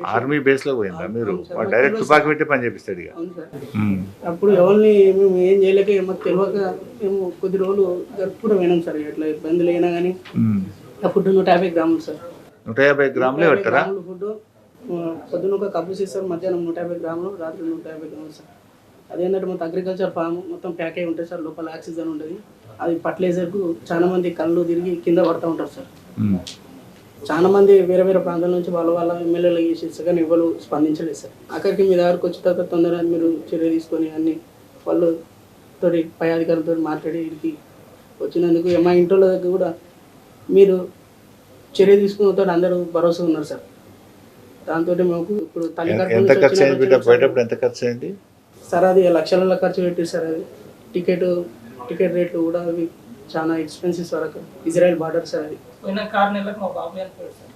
Army బేస్లో పోయిందా మీరు? డైరెక్ట్ తుపాకీ పెట్టి పని చేపిస్తాడు ఇక. అవును సార్. ఉమ్. అప్పుడు ఎవరిని మేము ఏం చేయలేక మాకు తెలియక మేము కొద్ది రోజులు జరుపుకుంటూ పోయినాం సార్ ఎట్లా ఇబ్బందులు అయినా కానీ. ఆ ఫుడ్ నూట యాభై గ్రాములు సార్. నూట యాభై గ్రాములే గ్రాములు ఫుడ్ పొద్దున ఒక కప్పు ఇస్తారు మధ్యాహ్నం నూట యాభై గ్రాములు రాత్రి నూట యాభై గ్రాములు సార్. అదేంటంటే మొత్తం అగ్రికల్చర్ ఫామ్ మొత్తం ప్యాక్ అయి ఉంటుంది సార్ లోపల ఆక్సిజన్ ఉంటుంది అది ఫర్టిలైజర్కు చాలా మంది కళ్ళు తిరిగి కింద పడుతూ ఉంటారు సార్. చాలా మంది వేరే వేరే ప్రాంతాల నుంచి వాళ్ళ వాళ్ళ ఎమ్మెల్యేలు చేసేసి కానీ ఎవరు స్పందించలేదు సార్. అక్కడికి మీ దగ్గరకు వచ్చిన తర్వాత తొందరగా మీరు చర్య తీసుకొని అన్ని వాళ్ళు తోటి పై అధికారులతో మాట్లాడి వీరికి వచ్చినందుకు మా ఇంట్లో దగ్గర కూడా మీరు చర్య తీసుకున్న అందరూ భరోసా ఉన్నారు సార్. దాంతో మాకు ఇప్పుడు ఎంత- ఖర్చు అయింది ఎంత ఖర్చు అయింది? సార్ అది లక్షల ఖర్చు పెట్టి సార్ అది. టికెట్ టికెట్ రేట్లు కూడా అవి చాలా ఎక్స్పెన్సివ్స్ వరకు. ఇజ్రాయెల్ బార్డర్ సార్ అది. పోయిన కారు నెలలకు మా బాబు చనిపోయాడు సార్.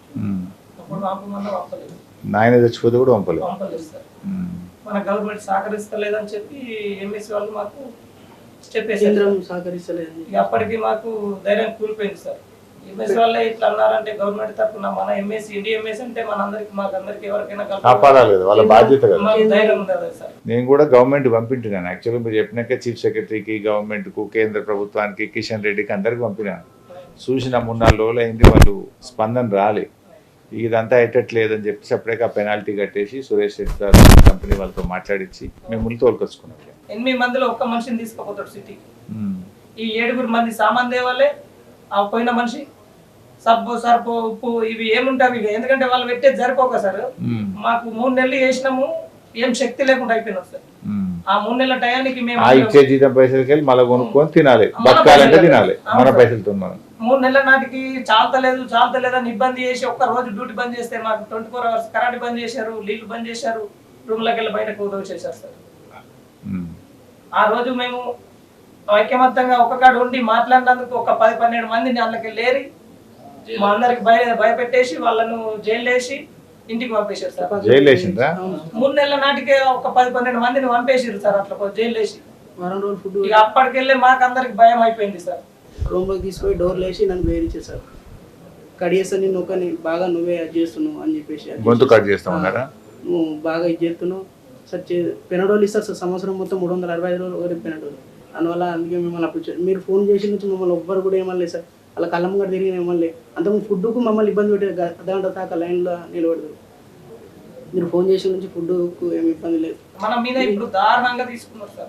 అప్పుడు మన పంపలేదు. నాయన చచ్చిపోతే కూడా పంపలేదు. పంపలేదు సార్. మన గవర్నమెంట్ సహకరిస్తలేదని చెప్పి ఎంఎస్సీ వాళ్ళు మాకు చెప్పేసారు కేంద్రం సహకరిస్తలేదు. ఇక అప్పటికి మాకు ధైర్యం కూలిపోయింది సార్. ఎంఎస్సీ వాళ్ళే ఇట్లా అన్నారంటే గవర్నమెంట్ తరఫున మన ఎంఎస్సీ ఇండియా ఎంఎస్సీ అంటే మన అందరికి మాకు అందరికి ఎవరికైనా కలుపు- కాపాడాలి కదా వాళ్ళ బాధ్యత సార్. నేను కూడా గవర్నమెంట్ పంపించినాను యాక్చువల్గా మీరు చెప్పినాక చీఫ్ సెక్రటరీకి గవర్నమెంట్కు కేంద్ర ప్రభుత్వానికి కిషన్ రెడ్డికి అందరికి పంపినాను. చూసిన మూడు నాలుగు రోజులు అయింది వాళ్ళు స్పందన రాలే. ఇదంతా అయ్యేటట్లేదని చెప్పేసి అప్పుడే పెనాల్టీ కట్టేసి సురేష్ రెడ్డి గారు కంపెనీ వాళ్ళతో మాట్లాడించి మేము తోలుకొచ్చుకున్నాం. ఎనిమిది మందిలో ఒక్క మనిషిని తీసుకుపోతాడు సిటీకి ఉమ్. ఈ ఏడుగురు మంది సామాన్ దేవాలే ఆ పోయిన మనిషి సబ్బు సర్పు ఉప్పు ఇవి ఏముంటాయి ఇక? ఎందుకంటే వాళ్ళు పెట్టేది సరిపోక సార్. మాకు మూడు నెలలు చేసినాము ఏం శక్తి లేకుండా అయిపోయినాం సార్. ఆ మూడు నెలల టయానికి మేము ఇచ్చే జీతం పైసలకి వెళ్ళి మళ్ళీ కొనుక్కొని తినాలి. బతకాలంటే తినాలి. మన పైసలతో మనం. మూడు నెలల నాటికి చాలతలేదు చాలతలేదు అని ఇబ్బంది చేసి ఒక్క రోజు డ్యూటీ బంద్ చేస్తే మాకు twenty four hours current bandh చేశారు నీళ్ళు బంద్ చేశారు రూమ్లోకి వెళ్ళి బయటకు చేశారు సార్. ఆ రోజు మేము ఐక్యమత్యంగా ఒక కాడ ఉండి మాట్లాడినందుకు ఒక పది పన్నెండు మందిని అందులోకి లేరి మా అందరికి భయ భయపెట్టేసి వాళ్ళను జైలు వేసి ఇంటికి పంపేశారు సార్. మూడు నెలల నాటికే ఒక పది పన్నెండు మందిని పంపేసారు సార్ అట్లా జైలు వేసి ఇక అప్పటికెళ్ళి మాకు అందరికి భయం అయిపోయింది సార్. రూమ్లోకి తీసుకొని డోర్లు వేసి నన్ను బెదిరించేశారు కడిగేస్తా నిన్ను ఒక బాగా నువ్వే అది చేస్తున్నావు అని చెప్పేసి. గొంతు కట్ చేస్తామన్నారా? నువ్వు బాగా ఇది చేస్తున్నావు. సార్ చే- పెనడోలు ఇస్తారు సార్ సంవత్సరం మొత్తం మూడు వందల అరవై ఐదు రోజులు పెనడోలు. అందువల్ల అందుకే మిమ్మల్ని అప్పుడు మీరు ఫోన్ చేసి నుంచి మమ్మల్ని ఎవ్వరు కూడా ఏమనలేదు సార్. అలా కళ్ళం కూడా తిరిగిన ఏమనలే. అంతకుముందు ఫుడ్కు మమ్మల్ని ఇబ్బంది పెట్టారు. అర్ధగంట దాకా లైన్లో నిలబడతారు మీరు ఫోన్ చేసిన నుంచి ఫుడ్కు ఏమి ఇబ్బంది లేదు. మన మీద ఇప్పుడు దారుణంగా తీసుకున్నారు సార్.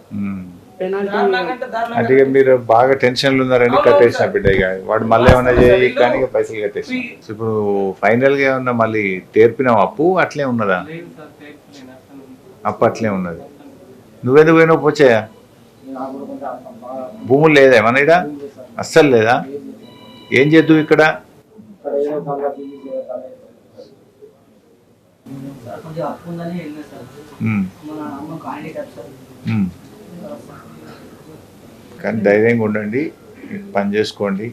అంటే మీరు బాగా టెన్షన్లు ఉన్నారని కట్టేసిన బిడ్డ ఇక. వాడు మళ్ళీ ఏమన్నా చేయి కానీ పైసలు కట్టేసి ఇప్పుడు ఫైనల్గా ఏమన్నా మళ్ళీ తీర్పినావు? అప్పు అట్లే ఉన్నదా? అప్పు అట్లే ఉన్నది. నువ్వెందుకు పోయినావు పోచాయా భూములు లేదా ఏమన్నా ఈడ? అస్సలు లేదా? ఏం చేద్దు ఇక్కడ? కొంచెం అప్పు ఉందని వెళ్ళినా సార్. మన హ్యాండిక్యాప్ సార్. కానీ ధైర్యంగా ఉండండి పని చేసుకోండి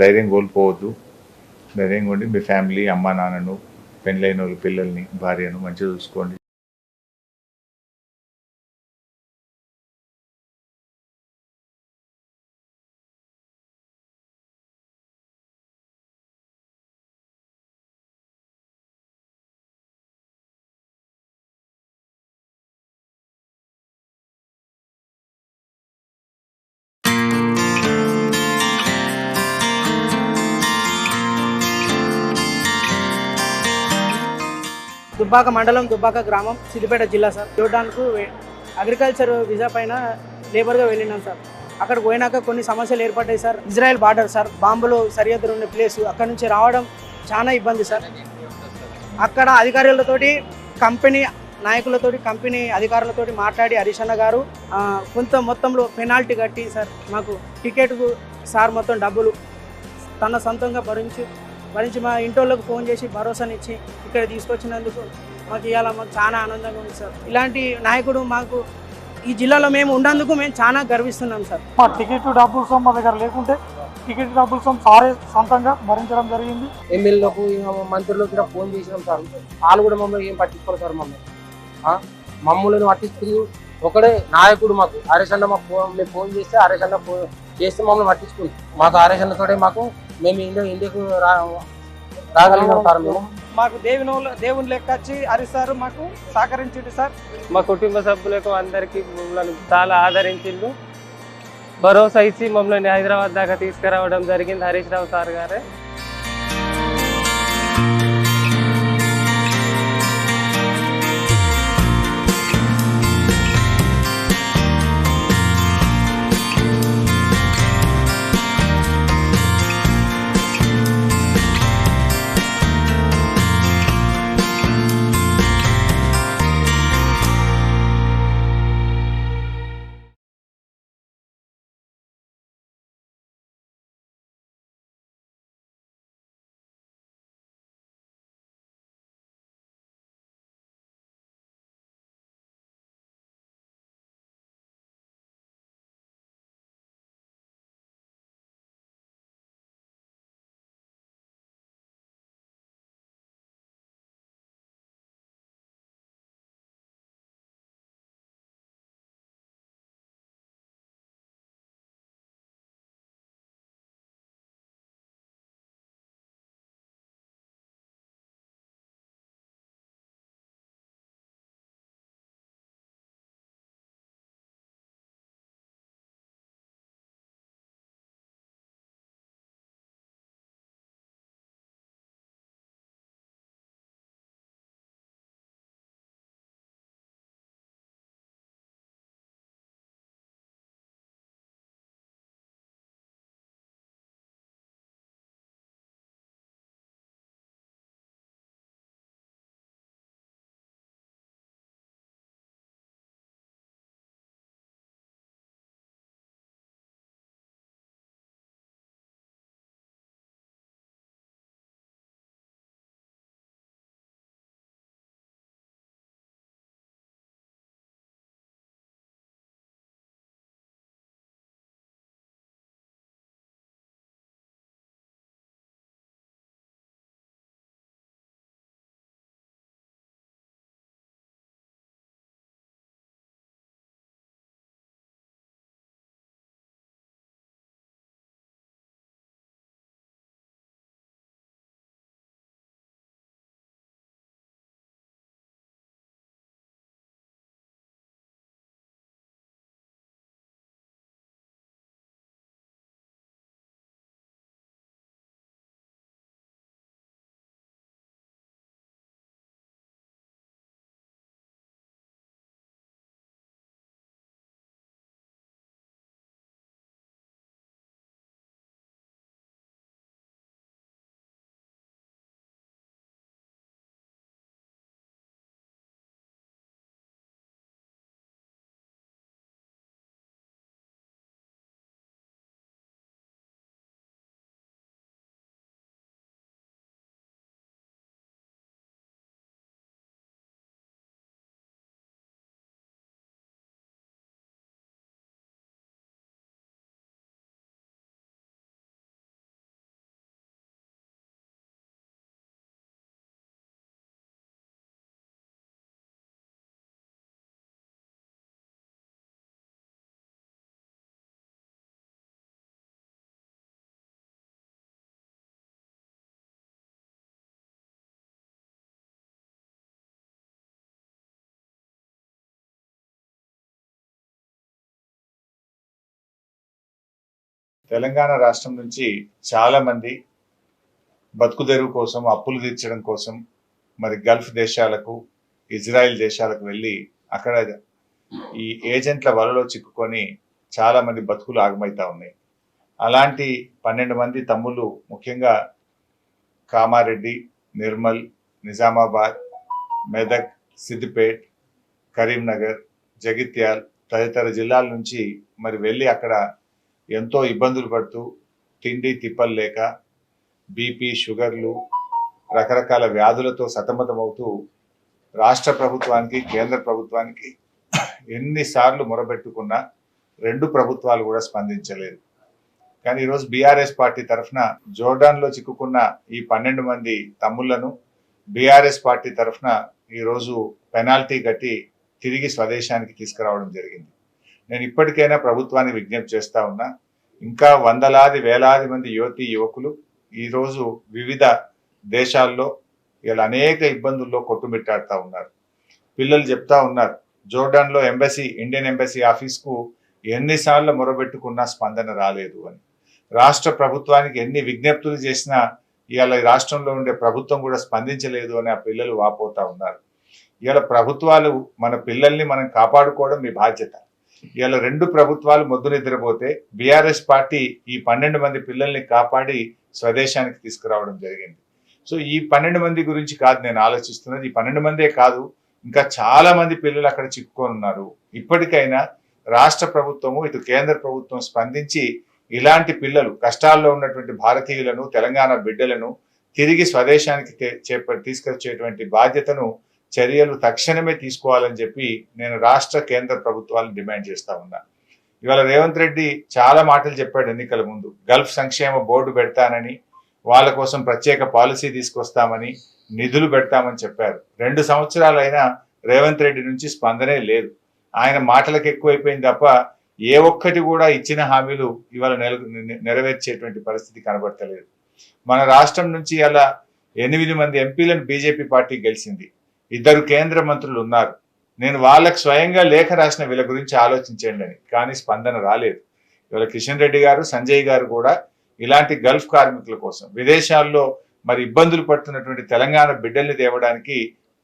ధైర్యం కోల్పోవద్దు. ధైర్యంగా ఉండి మీ ఫ్యామిలీ అమ్మ నాన్నను పెళ్ళైన వాళ్ళు పిల్లల్ని భార్యను మంచిగా చూసుకోండి. దుబ్బాక మండలం దుబ్బాక గ్రామం సిద్దిపేట జిల్లా సార్. చూడడానికి అగ్రికల్చర్ వీసా పైన లేబర్గా వెళ్ళినాం సార్. అక్కడికి పోయినాక కొన్ని సమస్యలు ఏర్పడ్డాయి సార్. Israel border sir. బాంబులు సరిహద్దులు ఉండే ప్లేస్ అక్కడ నుంచి రావడం చాలా ఇబ్బంది సార్. అక్కడ అధికారులతోటి కంపెనీ నాయకులతోటి కంపెనీ అధికారులతోటి మాట్లాడి హరీష్ గారు కొంత మొత్తంలో పెనాల్టీ కట్టి సార్ మాకు టికెట్కు సార్ మొత్తం డబ్బులు తన సొంతంగా భరించి భరించి మా ఇంటి ఫోన్ చేసి భరోసానిచ్చి ఇక్కడ తీసుకొచ్చినందుకు మాకు ఇవాళ మాకు చాలా ఆనందంగా ఉంది సార్. ఇలాంటి నాయకుడు మాకు ఈ జిల్లాలో మేము ఉన్నందుకు మేము చాలా గర్విస్తున్నాం సార్. మా టికెట్ డబ్బులు సొమ్ము మా దగ్గర లేకుంటే టికెట్ డబ్బులు సొమ్ము సారే సొంతంగా భరించడం జరిగింది. ఎమ్మెల్యేలకు మంత్రులకు కూడా ఫోన్ చేసినాం సార్. వాళ్ళు కూడా మమ్మల్ని ఏం పట్టించుకోరు సార్ మమ్మల్ని. ఆ? మమ్మల్ని పట్టించుకుని ఒకడే నాయకుడు మాకు. హరీష్ అన్న మాకు ఫోన్ మేము ఫోన్ చేస్తే హరీష్ అన్న ఫోన్ చేస్తే మమ్మల్ని పట్టించుకుంది మాకు హరీష్ అన్నతోటే మాకు మేము ఇండియా ఇండియాకు రా రాగలిగినాం సార్ మేము. మాకు దేవుని దేవుని లెక్క వచ్చి హరీష్ సార్ మాకు సహకరించిండు సార్. మా కుటుంబ సభ్యులకు అందరికీ మమ్మల్ని చాలా ఆదరించిండు. భరోసా ఇచ్చి మమ్మల్ని హైదరాబాద్ దాకా తీసుకురావడం జరిగింది హరీష్ రావు సార్ గారే. తెలంగాణ రాష్ట్రం నుంచి చాలామంది బతుకు తెరువు కోసం అప్పులు తీర్చడం కోసం మరి గల్ఫ్ దేశాలకు ఇజ్రాయెల్ దేశాలకు వెళ్ళి అక్కడ ఈ ఏజెంట్ల వలలో చిక్కుకొని చాలామంది బతుకులు ఆగమవుతా ఉన్నాయి. అలాంటి పన్నెండు మంది తమ్ముళ్ళు ముఖ్యంగా కామారెడ్డి నిర్మల్ నిజామాబాద్ మెదక్ సిద్దిపేట్ కరీంనగర్ జగిత్యాల్ తదితర జిల్లాల నుంచి మరి వెళ్ళి అక్కడ ఎంతో ఇబ్బందులు పడుతూ తిండి తిప్పలు లేక బీపీ షుగర్లు రకరకాల వ్యాధులతో సతమతమవుతూ రాష్ట్ర ప్రభుత్వానికి కేంద్ర ప్రభుత్వానికి ఎన్నిసార్లు మొరబెట్టుకున్నా రెండు ప్రభుత్వాలు కూడా స్పందించలేదు. కానీ ఈరోజు బీఆర్ఎస్ పార్టీ తరఫున జోర్డాన్లో చిక్కుకున్న ఈ పన్నెండు మంది తమ్ముళ్ళను బీఆర్ఎస్ పార్టీ తరఫున ఈరోజు పెనాల్టీ కట్టి తిరిగి స్వదేశానికి తీసుకురావడం జరిగింది. నేను ఇప్పటికైనా ప్రభుత్వాన్ని విజ్ఞప్తి చేస్తా ఉన్నా ఇంకా వందలాది వేలాది మంది యువతి యువకులు ఈరోజు వివిధ దేశాల్లో ఇలా అనేక ఇబ్బందుల్లో కొట్టుమిట్టాడుతూ ఉన్నారు. పిల్లలు చెప్తా ఉన్నారు జోర్డాన్లో ఎంబసీ ఇండియన్ ఎంబసీ ఆఫీస్కు ఎన్నిసార్లు మొరబెట్టుకున్నా స్పందన రాలేదు అని. రాష్ట్ర ప్రభుత్వానికి ఎన్ని విజ్ఞప్తులు చేసినా ఇవాళ రాష్ట్రంలో ఉండే ప్రభుత్వం కూడా స్పందించలేదు అని ఆ పిల్లలు వాపోతా ఉన్నారు. ఇవాళ ప్రభుత్వాలు మన పిల్లల్ని మనం కాపాడుకోవడం మీ బాధ్యత. ఇవాళ రెండు ప్రభుత్వాలు మొద్దు నిద్రపోతే బీఆర్ఎస్ పార్టీ ఈ పన్నెండు మంది పిల్లల్ని కాపాడి స్వదేశానికి తీసుకురావడం జరిగింది. సో ఈ పన్నెండు మంది గురించి కాదు నేను ఆలోచిస్తున్నది. ఈ పన్నెండు మందే కాదు ఇంకా చాలా మంది పిల్లలు అక్కడ చిక్కుకొని ఉన్నారు. ఇప్పటికైనా రాష్ట్ర ప్రభుత్వము ఇటు కేంద్ర ప్రభుత్వం స్పందించి ఇలాంటి పిల్లలు కష్టాల్లో ఉన్నటువంటి భారతీయులను తెలంగాణ బిడ్డలను తిరిగి స్వదేశానికి చేప తీసుకొచ్చేటువంటి బాధ్యతను చర్యలు తక్షణమే తీసుకోవాలని చెప్పి నేను రాష్ట్ర కేంద్ర ప్రభుత్వాలను డిమాండ్ చేస్తా ఉన్నా. ఇవాళ రేవంత్ రెడ్డి చాలా మాటలు చెప్పాడు ఎన్నికల ముందు. గల్ఫ్ సంక్షేమ బోర్డు పెడతానని వాళ్ళ కోసం ప్రత్యేక పాలసీ తీసుకొస్తామని నిధులు పెడతామని చెప్పారు. రెండు సంవత్సరాలైనా రేవంత్ రెడ్డి నుంచి స్పందనే లేదు. ఆయన మాటలకు ఎక్కువైపోయింది తప్ప ఏ ఒక్కటి కూడా ఇచ్చిన హామీలు ఇవాళ నెల నెరవేర్చేటువంటి పరిస్థితి కనబడతలేదు. మన రాష్ట్రం నుంచి అలా ఎనిమిది మంది ఎంపీలను బీజేపీ పార్టీ గెలిచింది. ఇద్దరు కేంద్ర మంత్రులు ఉన్నారు. నేను వాళ్ళకు స్వయంగా లేఖ రాసిన వీళ్ళ గురించి ఆలోచించండి అని. కానీ స్పందన రాలేదు. ఇవాళ కిషన్ రెడ్డి గారు సంజయ్ గారు కూడా ఇలాంటి గల్ఫ్ కార్మికుల కోసం విదేశాల్లో మరి ఇబ్బందులు పడుతున్నటువంటి తెలంగాణ బిడ్డల్ని తేవడానికి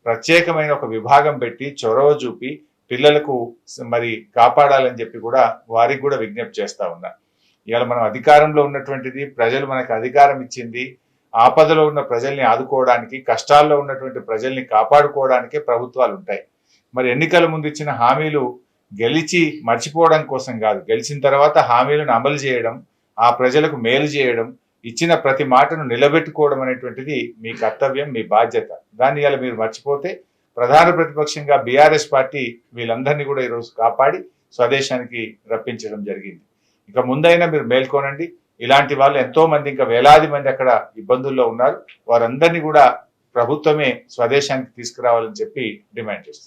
ప్రత్యేకమైన ఒక విభాగం పెట్టి చొరవ చూపి పిల్లలకు మరి కాపాడాలని చెప్పి కూడా వారికి కూడా విజ్ఞప్తి చేస్తా ఉన్నా. ఇవాళ మనం అధికారంలో ఉన్నటువంటిది ప్రజలు మనకు అధికారం ఇచ్చింది ఆపదలో ఉన్న ప్రజల్ని ఆదుకోవడానికి కష్టాల్లో ఉన్నటువంటి ప్రజల్ని కాపాడుకోవడానికే ప్రభుత్వాలు ఉంటాయి. మరి ఎన్నికల ముందు ఇచ్చిన హామీలు గెలిచి మర్చిపోవడం కోసం కాదు. గెలిచిన తర్వాత హామీలను అమలు చేయడం ఆ ప్రజలకు మేలు చేయడం ఇచ్చిన ప్రతి మాటను నిలబెట్టుకోవడం అనేటువంటిది మీ కర్తవ్యం మీ బాధ్యత. దాన్ని ఇలా మీరు మర్చిపోతే ప్రధాన ప్రతిపక్షంగా బీఆర్ఎస్ పార్టీ వీళ్ళందరినీ కూడా ఈరోజు కాపాడి స్వదేశానికి రప్పించడం జరిగింది. ఇక ముందైనా మీరు మేల్కోనండి. ఇలాంటి వాళ్ళు ఎంతో మంది ఇంకా వేలాది మంది అక్కడ ఇబ్బందుల్లో ఉన్నారు. వారందరినీ కూడా ప్రభుత్వమే స్వదేశానికి తీసుకురావాలని చెప్పి డిమాండ్ చేస్తుంది